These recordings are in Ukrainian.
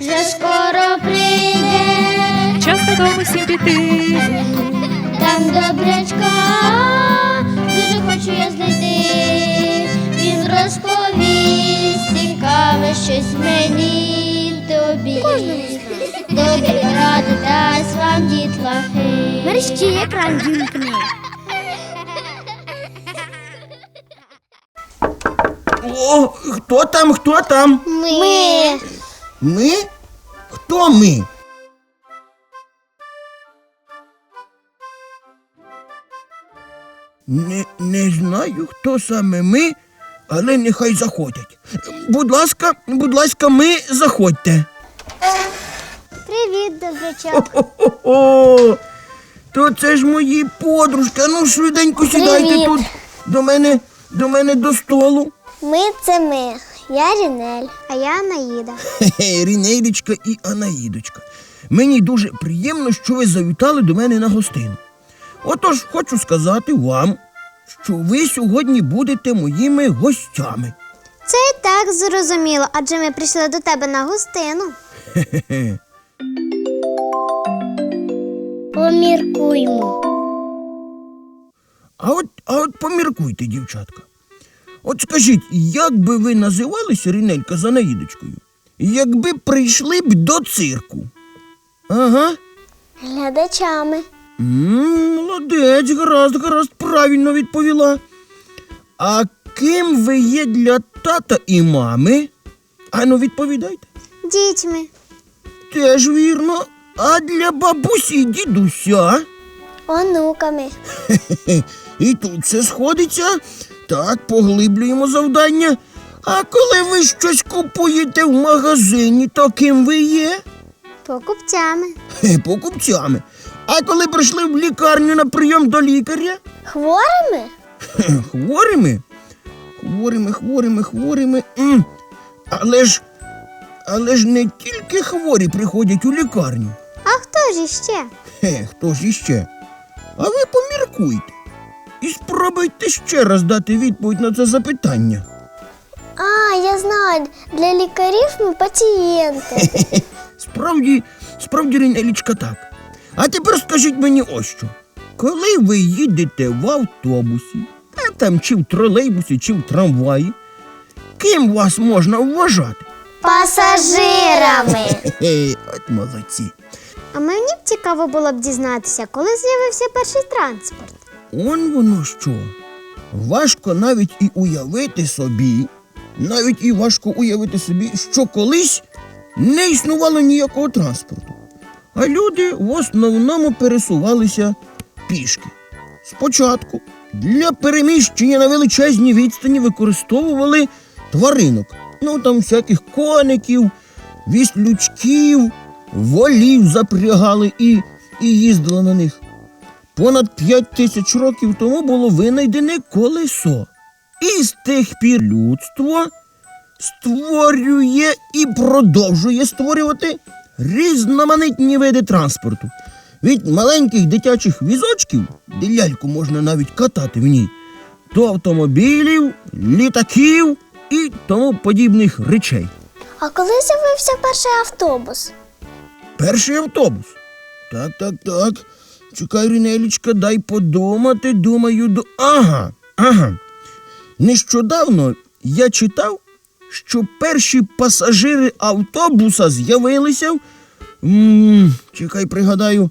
вже скоро прийде, Час додому всім піти. там добрячка, дуже хочу я знайти. Він розповість цікаве щось мені тобі. Добрі ради дасть вам дітлахи. Мерщі екран вімкни. О, хто там, хто там? Ми. Ми? Хто ми? Не, не знаю, хто саме ми, але нехай заходять. Будь ласка, будь ласка, ми заходьте. Привіт, добрячок. О, то це ж мої подружки. Ну, швиденько сідайте Привіт. тут до мене, до мене до столу. Ми це ми. Я Рінель, а я Анаїда. Хе-хе, Рінейлічка і Анаїдочка. Мені дуже приємно, що ви завітали до мене на гостину. Отож, хочу сказати вам, що ви сьогодні будете моїми гостями. Це і так зрозуміло, адже ми прийшли до тебе на гостину. Хе-хе. Поміркуймо. А от, а от поміркуйте, дівчатка. От скажіть, як би ви називалися, Рінелька з Анаїдочкою, якби прийшли б до цирку? Ага. Глядачами. М, Молодець, гаразд, гаразд, правильно відповіла. А ким ви є для тата і мами? Ану, відповідайте. Дітьми. Теж вірно. А для бабусі і дідуся? Онуками. І тут все сходиться. Так, поглиблюємо завдання. А коли ви щось купуєте в магазині, то ким ви є? Покупцями. Хе, покупцями. А коли прийшли в лікарню на прийом до лікаря? Хворими? Хе, Хворими? Хворими, хворими, хворими. М. Але ж. Але ж не тільки хворі приходять у лікарню. А хто ж іще? Хе, хто ж іще? А ви поміркуйте. І спробуйте ще раз дати відповідь на це запитання. А, я знаю, для лікарів ми пацієнти. Справді, справді, Рінелічка, так. А тепер скажіть мені ось що. Коли ви їдете в автобусі, а там чи в тролейбусі, чи в трамваї, ким вас можна вважати? Пасажирами. Хе-хе, от молодці. А мені б цікаво було б дізнатися, коли з'явився перший транспорт. Он воно що. Важко навіть і уявити собі, навіть і важко уявити собі, що колись не існувало ніякого транспорту. А люди в основному пересувалися пішки. Спочатку для переміщення на величезні відстані використовували тваринок. Ну там всяких коників, віслючків, волів запрягали і, і їздили на них. Понад п'ять тисяч років тому було винайдене колесо. І з тих пір людство створює і продовжує створювати різноманітні види транспорту. Від маленьких дитячих візочків, де ляльку можна навіть катати в ній, до автомобілів, літаків і тому подібних речей. А коли з'явився перший автобус? Перший автобус. Так, так, так. Чекай, Рінелічка, дай подумати, думаю, до. Ага, ага. Нещодавно я читав, що перші пасажири автобуса з'явилися. в- чекай, пригадаю,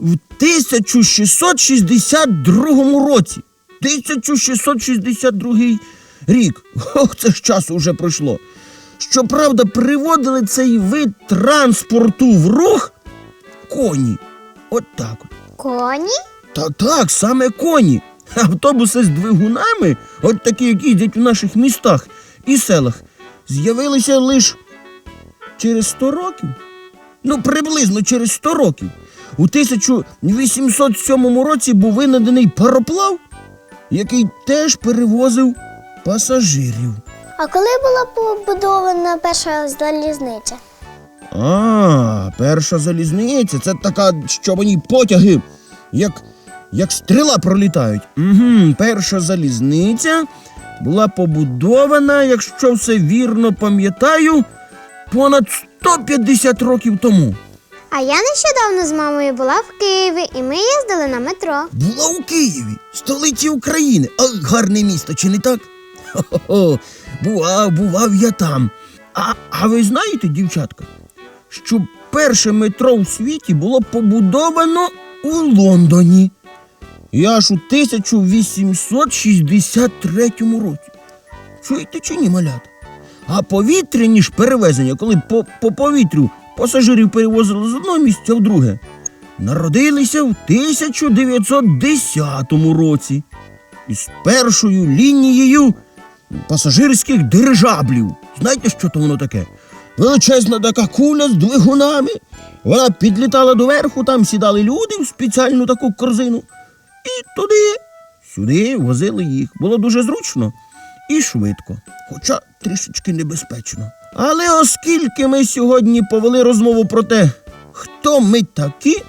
в 1662 році. 1662 рік. Ох, це ж часу вже пройшло. Щоправда, приводили цей вид транспорту в рух коні. От так от. Коні? Так, так, саме коні. Автобуси з двигунами, от такі, які їздять у наших містах і селах, з'явилися лише через 100 років. Ну, приблизно через 100 років. У 1807 році був винайдений пароплав, який теж перевозив пасажирів. А коли була побудована перша залізниця? А, перша залізниця це така, що вони потяги, як, як стріла пролітають. Угу, перша залізниця була побудована, якщо все вірно пам'ятаю, понад 150 років тому. А я нещодавно з мамою була в Києві, і ми їздили на метро. Була у Києві, столиці України. А гарне місто, чи не так? Хо-хо-хо, бував, бував я там. А, а ви знаєте, дівчатка, що перше метро у світі було побудовано у Лондоні. І аж у 1863 році. Чуєте чи ні, малята? А повітряні ж перевезення, коли по, по повітрю пасажирів перевозили з одного місця в друге, народилися в 1910 році із першою лінією пасажирських дирижаблів. Знаєте, що то воно таке? Величезна така куля з двигунами. Вона підлітала доверху, там сідали люди в спеціальну таку корзину. І туди, сюди возили їх. Було дуже зручно і швидко, хоча трішечки небезпечно. Але оскільки ми сьогодні повели розмову про те, хто ми такі,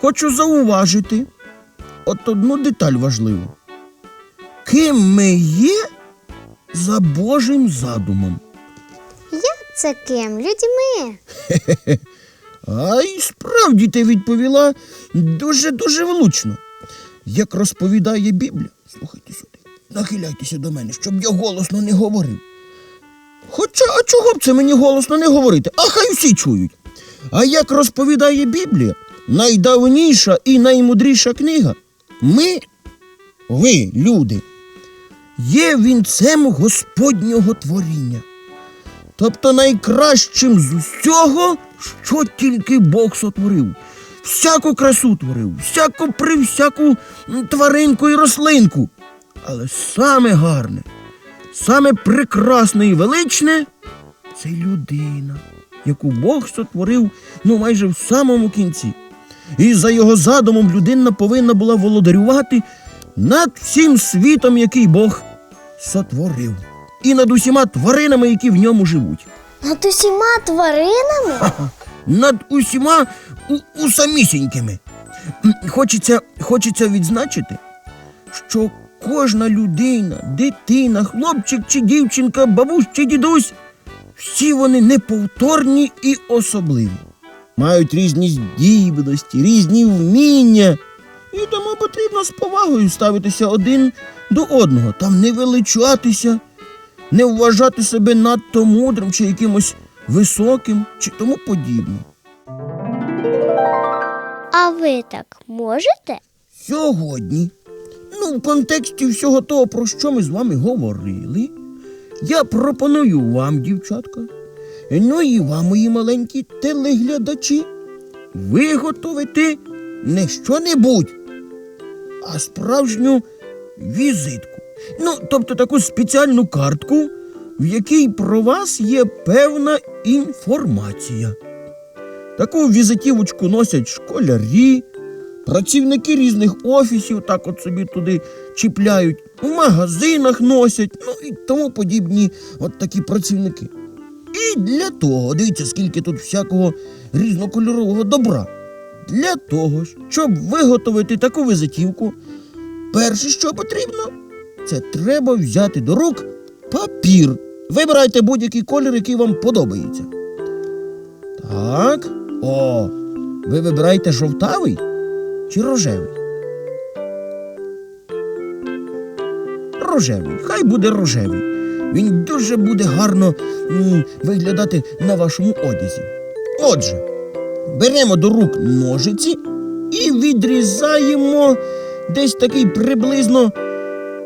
хочу зауважити от одну деталь важливу. Ким ми є за Божим задумом. Це ким? Людьми. А й справді ти відповіла дуже-дуже влучно. Як розповідає Біблія, слухайте сюди, нахиляйтеся до мене, щоб я голосно не говорив. Хоча, а чого б це мені голосно не говорити? А хай всі чують. А як розповідає Біблія, найдавніша і наймудріша книга, ми, ви, люди, є вінцем Господнього творіння тобто найкращим з усього, що тільки Бог сотворив. Всяку красу творив, всяку при всяку тваринку і рослинку. Але саме гарне, саме прекрасне і величне це людина, яку Бог сотворив ну майже в самому кінці. І за його задумом людина повинна була володарювати над всім світом, який Бог сотворив, і над усіма тваринами, які в ньому живуть. Над усіма тваринами? над усіма у, усамісінькими. М, Хочеться, хочеться відзначити, що кожна людина, дитина, хлопчик чи дівчинка, бабусь чи дідусь, всі вони неповторні і особливі. Мають різні здібності, різні вміння. І тому потрібно з повагою ставитися один до одного, там не величатися, не вважати себе надто мудрим чи якимось високим чи тому подібне. А ви так можете? Сьогодні, ну, в контексті всього того, про що ми з вами говорили, я пропоную вам, дівчатка, ну і вам, мої маленькі телеглядачі, виготовити не що-небудь, а справжню візитку. Ну, тобто таку спеціальну картку, в якій про вас є певна інформація. Таку візитівочку носять школярі, працівники різних офісів так от собі туди чіпляють, у магазинах носять, ну і тому подібні от такі працівники. І для того, дивіться, скільки тут всякого різнокольорового добра. Для того, щоб виготовити таку визитівку, перше, що потрібно, це треба взяти до рук папір. Вибирайте будь-який колір, який вам подобається. Так. О, ви вибираєте жовтавий чи рожевий? Рожевий. Хай буде рожевий. Він дуже буде гарно м, виглядати на вашому одязі. Отже, беремо до рук ножиці і відрізаємо десь такий приблизно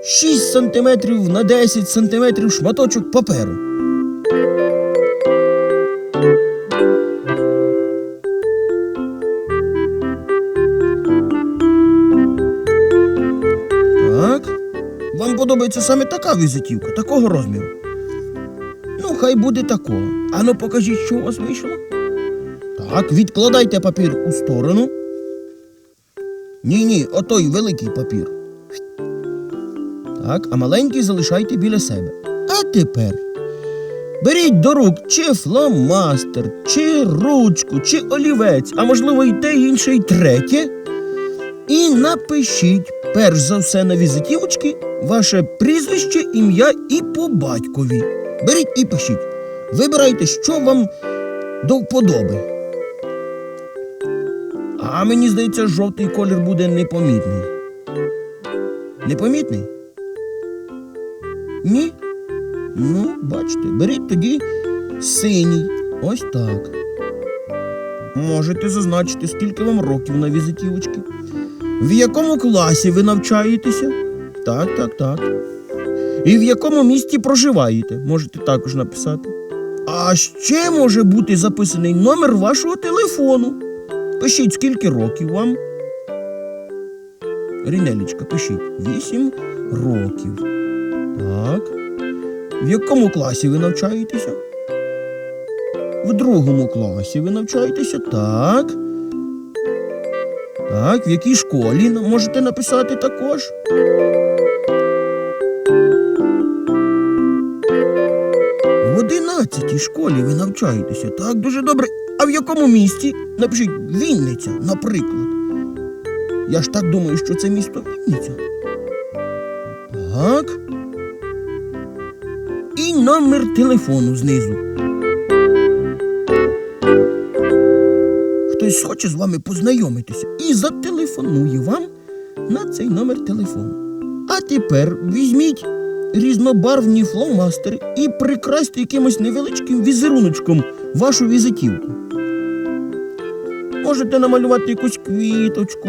6 см на 10 см шматочок паперу. Так. Вам подобається саме така візитівка, такого розміру. Ну, хай буде такого. Ану, покажіть, що у вас вийшло. Так, відкладайте папір у сторону. Ні, ні, отой великий папір. Так, а маленький залишайте біля себе. А тепер беріть до рук чи фломастер, чи ручку, чи олівець, а можливо і те, інше, і третє. І напишіть, перш за все, на візитівочки ваше прізвище, ім'я і по батькові. Беріть і пишіть. Вибирайте, що вам до вподоби. А мені здається, жовтий колір буде непомітний. Непомітний? Ні? Ну, бачите, беріть тоді синій. Ось так. Можете зазначити, скільки вам років на візитівочці. В якому класі ви навчаєтеся? Так, так, так. І в якому місті проживаєте? Можете також написати. А ще може бути записаний номер вашого телефону. Пишіть, скільки років вам. Рінелічка, пишіть. Вісім років. Так. В якому класі ви навчаєтеся? В другому класі ви навчаєтеся? Так. Так, в якій школі можете написати також? В одинадцятій школі ви навчаєтеся. Так, дуже добре. А в якому місті? Напишіть Вінниця, наприклад. Я ж так думаю, що це місто Вінниця. Так. Номер телефону знизу. Хтось хоче з вами познайомитися і зателефонує вам на цей номер телефону. А тепер візьміть різнобарвні фломастери і прикрасьте якимось невеличким візеруночком вашу візитівку. Можете намалювати якусь квіточку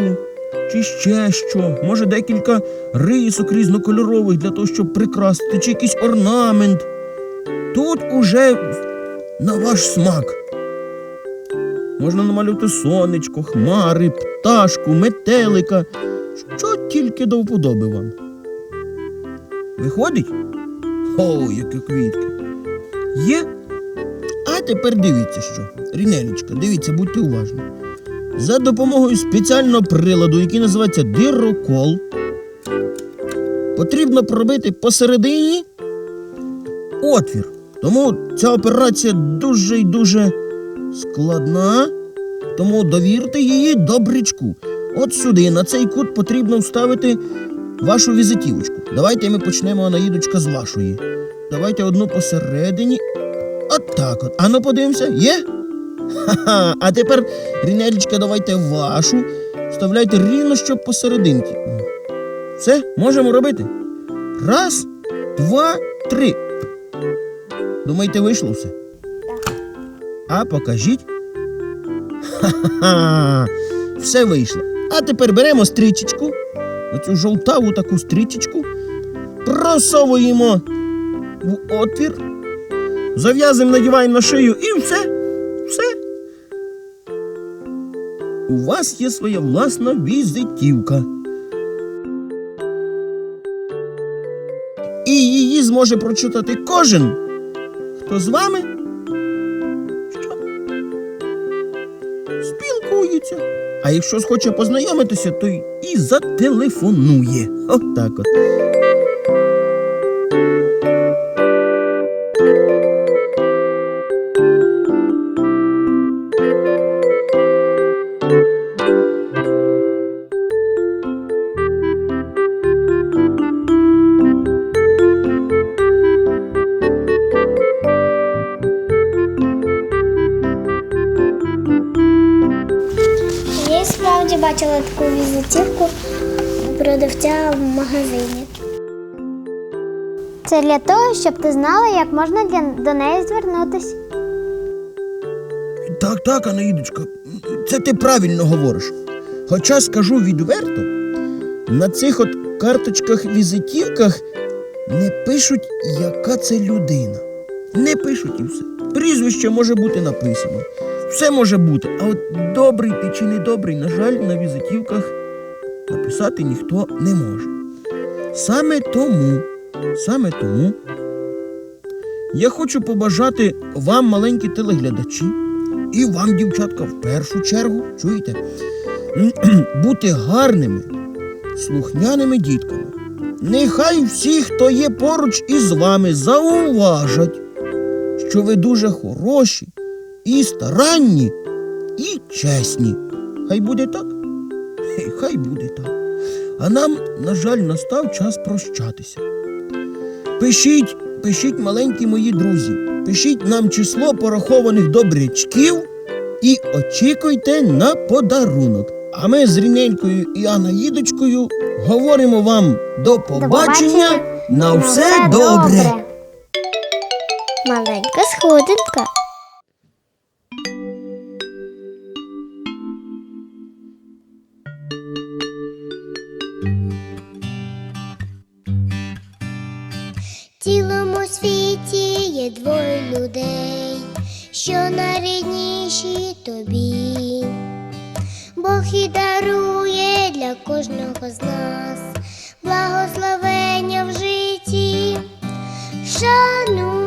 чи ще що, може декілька рисок різнокольорових для того, щоб прикрасити, чи якийсь орнамент. Тут уже на ваш смак. Можна намалювати сонечко, хмари, пташку, метелика, що тільки до вподоби вам. Виходить? О, які квітки. Є? А тепер дивіться що. Рінелічка, дивіться, будьте уважні. За допомогою спеціального приладу, який називається дирокол, потрібно пробити посередині отвір. Тому ця операція дуже і дуже складна, тому довірте її добрячку. От сюди, на цей кут, потрібно вставити вашу візитівочку. Давайте ми почнемо, Анаїдочка, з вашої. Давайте одну посередині. От так от. Ану, подивимося, є? Ха-ха. А тепер, Рінелічка, давайте вашу. Вставляйте рівно, щоб посерединки. Все, можемо робити. Раз, два, три. Думаєте, вийшло все? А покажіть. Ха-ха-ха. Все вийшло. А тепер беремо стрічечку, оцю жовтаву таку стрічечку, просовуємо в отвір, зав'язуємо, надіваємо на шию і все. Все. У вас є своя власна візитівка. І її зможе прочитати кожен, хто з вами що? спілкується. А якщо схоче познайомитися, то і зателефонує. Отак от. Я бачила таку візитівку продавця в магазині. Це для того, щоб ти знала, як можна для, до неї звернутися. Так, так, Анаїдочка, це ти правильно говориш. Хоча скажу відверто, на цих от карточках-візитівках не пишуть, яка це людина. Не пишуть і все. Прізвище може бути написано. Все може бути. А от добрий ти чи недобрий, на жаль, на візитівках написати ніхто не може. Саме тому, саме тому я хочу побажати вам, маленькі телеглядачі, і вам, дівчатка, в першу чергу, чуєте, бути гарними, слухняними дітками. Нехай всі, хто є поруч із вами, зауважать, що ви дуже хороші і старанні, і чесні. Хай буде так? Хай буде так. А нам, на жаль, настав час прощатися. Пишіть пишіть маленькі мої друзі. Пишіть нам число порахованих добрячків і очікуйте на подарунок. А ми з Рінелькою і Анаїдочкою говоримо вам до побачення. На все добре. Маленька сходинка. Тобі. Бог і дарує для кожного з нас благословення в житті. Шануй,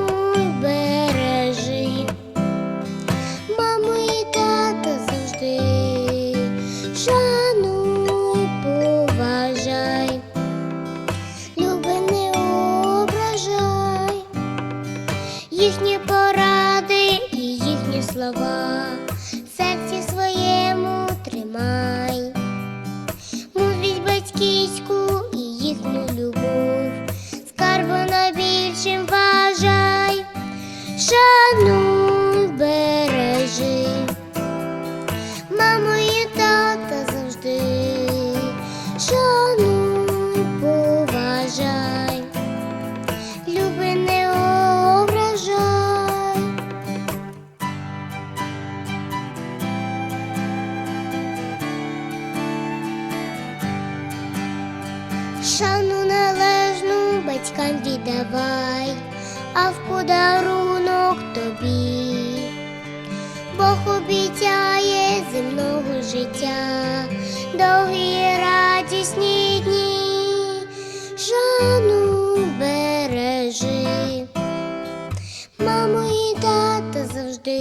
а в подарунок тобі. Бог обіцяє земного життя, довгі радісні дні, Жану бережи, мамо і тата завжди,